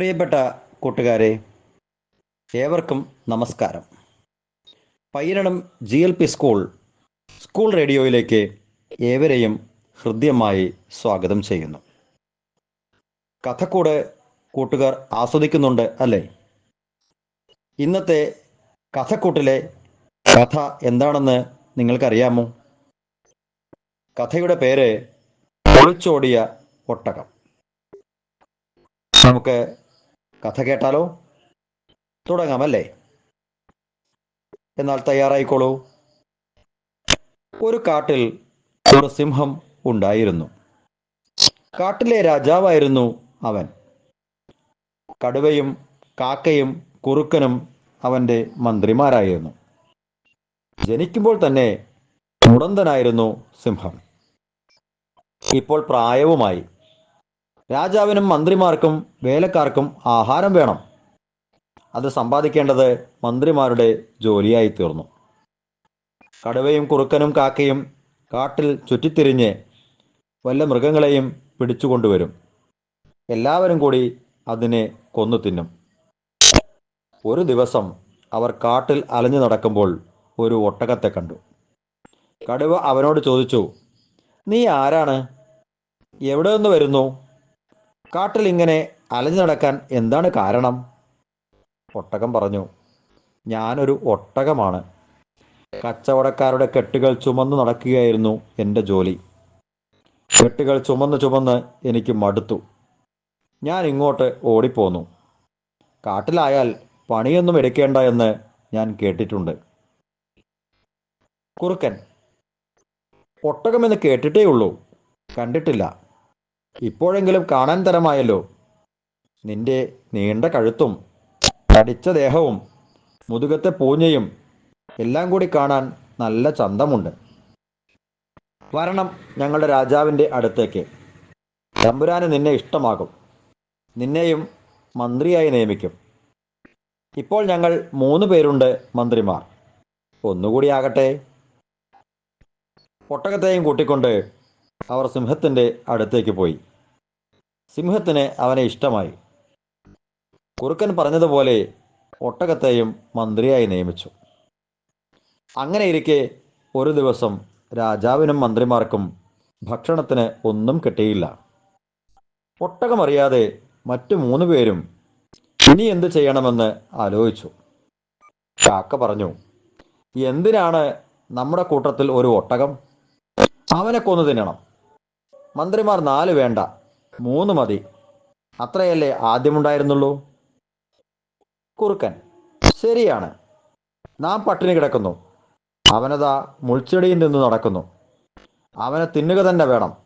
പ്രിയപ്പെട്ട കൂട്ടുകാരെ ഏവർക്കും നമസ്കാരം. Payyanadam G L P school school റേഡിയോയിലേക്ക് ഏവരെയും ഹൃദ്യമായി സ്വാഗതം ചെയ്യുന്നു. കഥക്കൂടെ കൂട്ടുകാർ ആസ്വദിക്കുന്നുണ്ട് അല്ലേ? ഇന്നത്തെ കഥക്കൂട്ടിലെ കഥ എന്താണെന്ന് നിങ്ങൾക്കറിയാമോ? കഥയുടെ പേര് ഒളിച്ചോടിയ ഒട്ടകം. നമുക്ക് കഥ കേട്ടാലോ? തുടങ്ങാമല്ലേ? എന്നാൽ തയ്യാറായിക്കോളൂ. ഒരു കാട്ടിൽ ഒരു സിംഹം ഉണ്ടായിരുന്നു. കാട്ടിലെ രാജാവായിരുന്നു അവൻ. കടുവയും കാക്കയും കുറുക്കനും അവന്റെ മന്ത്രിമാരായിരുന്നു. ജനിക്കുമ്പോൾ തന്നെ മുടന്തനായിരുന്നു സിംഹം. ഇപ്പോൾ പ്രായവുമായി. രാജാവിനും മന്ത്രിമാർക്കും വേലക്കാർക്കും ആഹാരം വേണം. അത് സമ്പാദിക്കേണ്ടത് മന്ത്രിമാരുടെ ജോലിയായി തീർന്നു കടുവയും കുറുക്കനും കാക്കയും കാട്ടിൽ ചുറ്റിത്തിരിഞ്ഞ് വല്ല മൃഗങ്ങളെയും പിടിച്ചുകൊണ്ടുവരും. എല്ലാവരും കൂടി അതിനെ കൊന്നു തിന്നും. ഒരു ദിവസം അവർ കാട്ടിൽ അലഞ്ഞു നടക്കുമ്പോൾ ഒരു ഒട്ടകത്തെ കണ്ടു. കടുവ അവനോട് ചോദിച്ചു നീ ആരാണ്? എവിടെ നിന്ന് വരുന്നു? കാട്ടിൽ ഇങ്ങനെ അലഞ്ഞു നടക്കാൻ എന്താണ് കാരണം? ഒട്ടകം പറഞ്ഞു. ഞാനൊരു ഒട്ടകമാണ്. കച്ചവടക്കാരുടെ കെട്ടുകൾ ചുമന്ന് നടക്കുകയായിരുന്നു എന്റെ ജോലി. കെട്ടുകൾ ചുമന്ന് ചുമന്ന് എനിക്ക് മടുത്തു. ഞാൻ ഇങ്ങോട്ട് ഓടിപ്പോന്നു. കാട്ടിലായാൽ പണിയൊന്നും എടുക്കേണ്ട എന്ന് ഞാൻ കേട്ടിട്ടുണ്ട്. കുറുക്കൻ ഒട്ടകമെന്ന് കേട്ടിട്ടേ ഉള്ളൂ കണ്ടിട്ടില്ല. ഇപ്പോഴെങ്കിലും കാണാൻ തരമായല്ലോ നിന്റെ നീണ്ട കഴുത്തും തടിച്ച ദേഹവും മുതുകത്തെ പൂഞ്ഞയും എല്ലാം കൂടി കാണാൻ നല്ല ചന്തമുണ്ട്. വരണം ഞങ്ങളുടെ രാജാവിന്റെ അടുത്തേക്ക്. തമ്പുരാന് നിന്നെ ഇഷ്ടമാകും. നിന്നെയും മന്ത്രിയായി നിയമിക്കും. ഇപ്പോൾ ഞങ്ങൾ മൂന്ന് പേരുണ്ട് മന്ത്രിമാർ. ഒന്നുകൂടി ആകട്ടെ. ഒട്ടകത്തെയും കൂട്ടിക്കൊണ്ട് അവർ സിംഹത്തിന്റെ അടുത്തേക്ക് പോയി. സിംഹത്തിന് അവനെ ഇഷ്ടമായി. കുറുക്കൻ പറഞ്ഞതുപോലെ ഒട്ടകത്തെയും മന്ത്രിയായി നിയമിച്ചു. അങ്ങനെ ഇരിക്കെ ഒരു ദിവസം രാജാവിനും മന്ത്രിമാർക്കും ഭക്ഷണത്തിന് ഒന്നും കിട്ടിയില്ല. ഒട്ടകമറിയാതെ മറ്റു മൂന്ന് പേരും ഇനി എന്ത് ചെയ്യണമെന്ന് ആലോചിച്ചു. കാക്ക പറഞ്ഞു എന്തിനാണ് നമ്മുടെ കൂട്ടത്തിൽ ഒരു ഒട്ടകം? അവനെ കൊന്നു തിന്നണം. മന്ത്രിമാർ നാല് വേണ്ട. മൂന്ന് മതി. അത്രയല്ലേ ആദ്യമുണ്ടായിരുന്നുള്ളൂ? കുറുക്കൻ. ശരിയാണ്. നാം പട്ടിണി കിടക്കുന്നു. അവനതാ മുൾച്ചെടിയിൽ നിന്ന് നടക്കുന്നു. അവനെ തിന്നുക തന്നെ വേണം.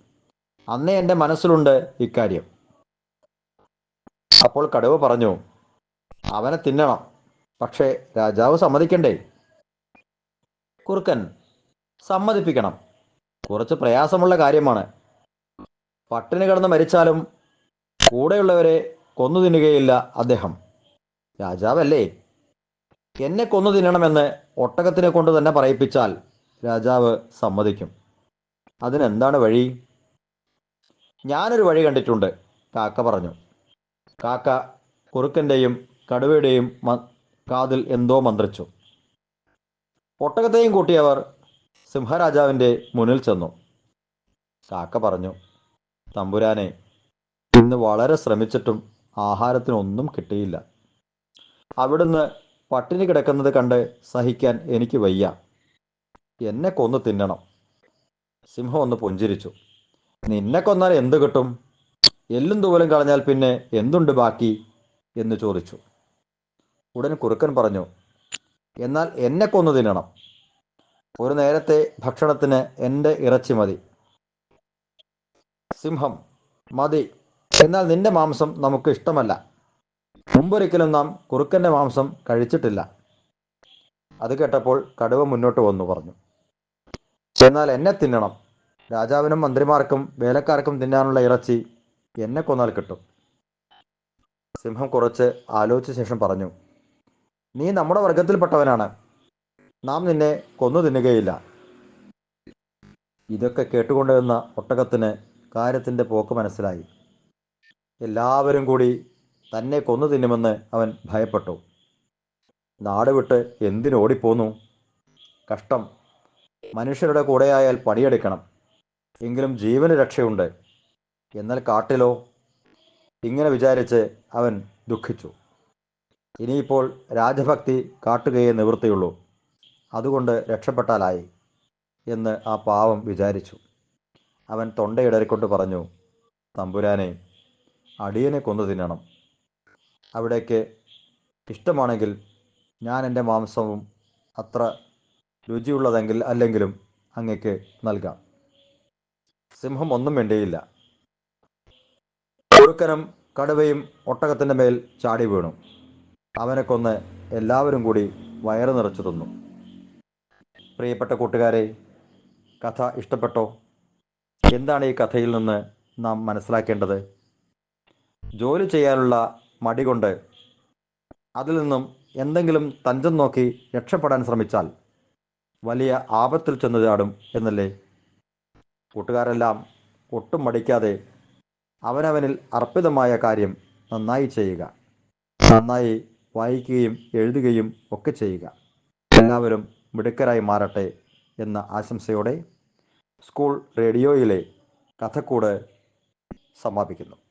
അന്നേ എന്റെ മനസ്സിലുണ്ട് ഇക്കാര്യം. അപ്പോൾ കടുവ പറഞ്ഞു അവനെ തിന്നണം. പക്ഷേ രാജാവ് സമ്മതിക്കണ്ടേ? കുറുക്കൻ സമ്മതിപ്പിക്കണം. കുറച്ച് പ്രയാസമുള്ള കാര്യമാണ്. പട്ടിണി കിടന്ന് മരിച്ചാലും കൂടെയുള്ളവരെ കൊന്നു തിന്നുകയില്ല അദ്ദേഹം. രാജാവല്ലേ? എന്നെ കൊന്നു തിന്നണമെന്ന് ഒട്ടകത്തിനെ കൊണ്ട് തന്നെ പറയിപ്പിച്ചാൽ രാജാവ് സമ്മതിക്കും. അതിനെന്താണ് വഴി? ഞാനൊരു വഴി കണ്ടിട്ടുണ്ട് കാക്ക പറഞ്ഞു. കാക്ക കുറുക്കന്റെയും കടുവയുടെയും കാതിൽ എന്തോ മന്ത്രിച്ചു. ഒട്ടകത്തെയും കൂട്ടിയവർ സിംഹരാജാവിന്റെ മുന്നിൽ ചെന്നു. കാക്ക പറഞ്ഞു തമ്പുരാനെ ഇന്ന് വളരെ ശ്രമിച്ചിട്ടും ആഹാരത്തിനൊന്നും കിട്ടിയില്ല. അവിടുന്ന് പട്ടിണി കിടക്കുന്നത് കണ്ട് സഹിക്കാൻ എനിക്ക് വയ്യ. എന്നെ കൊന്നു തിന്നണം. സിംഹം ഒന്ന് പുഞ്ചിരിച്ചു. നിന്നെ കൊന്നാൽ എന്ത് കിട്ടും? എല്ലും തൂവലും കളഞ്ഞാൽ പിന്നെ എന്തുണ്ട് ബാക്കി? എന്ന് ചോദിച്ചു. ഉടൻ കുറുക്കൻ പറഞ്ഞു എന്നാൽ എന്നെ കൊന്നു തിന്നണം. ഒരു നേരത്തെ ഭക്ഷണത്തിന് എന്റെ ഇറച്ചി മതി. സിംഹം. മതി. എന്നാൽ നിന്റെ മാംസം നമുക്ക് ഇഷ്ടമല്ല. മുമ്പൊരിക്കലും നാം കുറുക്കന്റെ മാംസം കഴിച്ചിട്ടില്ല. അത് കേട്ടപ്പോൾ കടുവ മുന്നോട്ട് വന്നു പറഞ്ഞു. എന്നാൽ എന്നെ തിന്നണം. രാജാവിനും മന്ത്രിമാർക്കും വേലക്കാർക്കും തിന്നാനുള്ള ഇറച്ചി എന്നെ കൊന്നാൽ കിട്ടും. സിംഹം കുറച്ച് ആലോചിച്ച ശേഷം പറഞ്ഞു നീ നമ്മുടെ വർഗത്തിൽപ്പെട്ടവനാണ്. നാം നിന്നെ കൊന്നു തിന്നുകയില്ല. ഇതൊക്കെ കേട്ടുകൊണ്ടിരുന്ന ഒട്ടകത്തിന് കാര്യത്തിന്റെ പോക്ക് മനസ്സിലായി. എല്ലാവരും കൂടി തന്നെ കൊന്നു തിന്നുമെന്ന് അവൻ ഭയപ്പെട്ടു. നാട് വിട്ട് എന്തിനോടിപ്പോന്നു കഷ്ടം. മനുഷ്യരുടെ കൂടെയായാൽ പണിയെടുക്കണം. എങ്കിലും ജീവന് രക്ഷയുണ്ട്. എന്നാൽ കാട്ടിലോ? ഇങ്ങനെ വിചാരിച്ച് അവൻ ദുഃഖിച്ചു. ഇനിയിപ്പോൾ രാജഭക്തി കാട്ടുകയേ നിവൃത്തിയുള്ളൂ. അതുകൊണ്ട് രക്ഷപ്പെട്ടാലായി എന്ന് ആ പാവം വിചാരിച്ചു. അവൻ തൊണ്ടയിടറിക്കൊണ്ട് പറഞ്ഞു തമ്പുരാനെ അടിയനെ കൊന്നു തിന്നണം. അവിടേക്ക് ഇഷ്ടമാണെങ്കിൽ ഞാൻ എന്റെ മാംസവും അത്ര രുചിയുള്ളതെങ്കിൽ അല്ലെങ്കിലും അങ്ങക്ക് നൽകാം. സിംഹം ഒന്നും വേണ്ടിയില്ല കുറുക്കനും കടുവയും ഒട്ടകത്തിന്റെ മേൽ ചാടി വീണു. അവനെ കൊന്ന് എല്ലാവരും കൂടി വയറ് നിറച്ചു തിന്നു. പ്രിയപ്പെട്ട കൂട്ടുകാരെ കഥ ഇഷ്ടപ്പെട്ടോ? എന്താണ് ഈ കഥയിൽ നിന്ന് നാം മനസ്സിലാക്കേണ്ടത്? ജോലി ചെയ്യാനുള്ള മടി കൊണ്ട് അതിൽ നിന്നും എന്തെങ്കിലും തഞ്ചം നോക്കി രക്ഷപ്പെടാൻ ശ്രമിച്ചാൽ വലിയ ആപത്തിൽ ചെന്ന് ചാടും എന്നല്ലേ? കൂട്ടുകാരെല്ലാം ഒട്ടും മടിക്കാതെ അവനവനിൽ അർപ്പിതമായ കാര്യം നന്നായി ചെയ്യുക. നന്നായി വായിക്കുകയും എഴുതുകയും ഒക്കെ ചെയ്യുക. എല്ലാവരും മിടുക്കരായി മാറട്ടെ എന്ന ആശംസയോടെ സ്കൂൾ റേഡിയോയിലെ കഥക്കൂട് സമാപിക്കുന്നു.